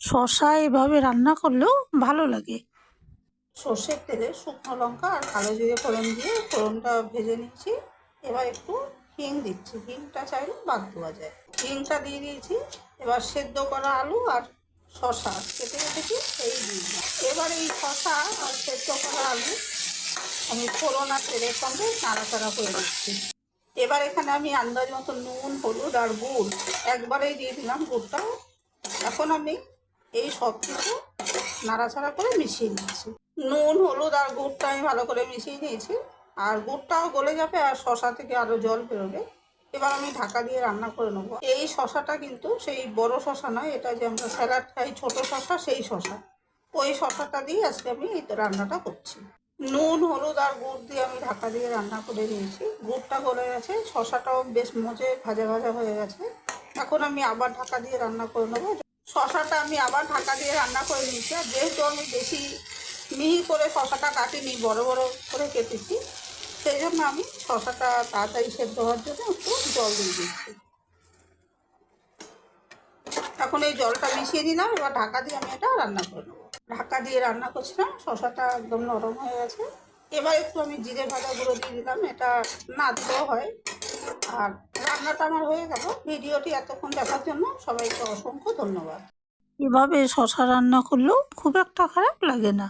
শশা এভাবে রান্না করলেও ভালো লাগে। সর্ষের তেলে শুকনো লঙ্কা আর কালো জিরে ফোড়ন দিয়ে ফোড়নটা ভেজে নিচ্ছি এবার একটু হিং দিচ্ছি। হিংটা চাইলে বাদ দেওয়া যায়। হিংটা দিয়ে দিয়েছি। এবার সেদ্ধ করা আলু আর শশা কেটে রেখেছি, এই দিয়ে। এবার এই শশা আর সেদ্ধ করা আলু আমি ফোড়ন আর তেলের সঙ্গে নাড়াচাড়া করে দিচ্ছি। এবার এখানে আমি আন্দাজ মতো নুন, হলুদ আর গুড় একবারেই দিয়ে দিলাম। গুড়টা এখন আমি এই সব কিছু নাড়াচাড়া করে মিশিয়ে নিয়েছি। নুন, হলুদ আর গুড়টা আমি ভালো করে মিশিয়ে নিয়েছি। আর গুড়টাও গলে যাবে আর শশা থেকে আরও জল বেরোবে। এবার আমি ঢাকা দিয়ে রান্না করে নেব। এই শশাটা কিন্তু সেই বড় শশা নয়, এটা যে আমরা স্যালাড খাই, ছোট শশা সেই শশা ওই শশাটা দিয়ে আজকে আমি এই রান্নাটা করছি। নুন, হলুদ আর গুড় দিয়ে আমি ঢাকা দিয়ে রান্না করে নিয়েছি। গুড়টা গলে গেছে শশাটাও বেশ মজে ভাজা ভাজা হয়ে গেছে। এখন আমি আবার ঢাকা দিয়ে রান্না করে নেব। শশাটা আমি আবার ঢাকা দিয়ে রান্না করে নিয়েছি। আর যেহেতু আমি বেশি মিহি করে শশাটা কাটিনি, বড় বড় করে কেটেছি, সেই জন্য আমি শশাটা তাড়াতাড়ি সেদ্ধ হওয়ার জন্য একটু জল দিয়ে দিচ্ছি। এখন এই জলটা মিশিয়ে দিলাম এবার ঢাকা দিয়ে আমি এটা রান্না করে ঢাকা দিয়ে রান্না করছিলাম শশাটা একদম নরম হয়ে গেছে। এবার একটু আমি জিরে ভাজা গুঁড়ো দিয়ে দিলাম, এটা না দিলেও হয়। আর রান্নাটা আমার হয়ে গেল। ভিডিওটি এতক্ষণ দেখার জন্য সবাইকে অসংখ্য ধন্যবাদ। এভাবে শশা রান্না করলেও খুব একটা খারাপ লাগে না।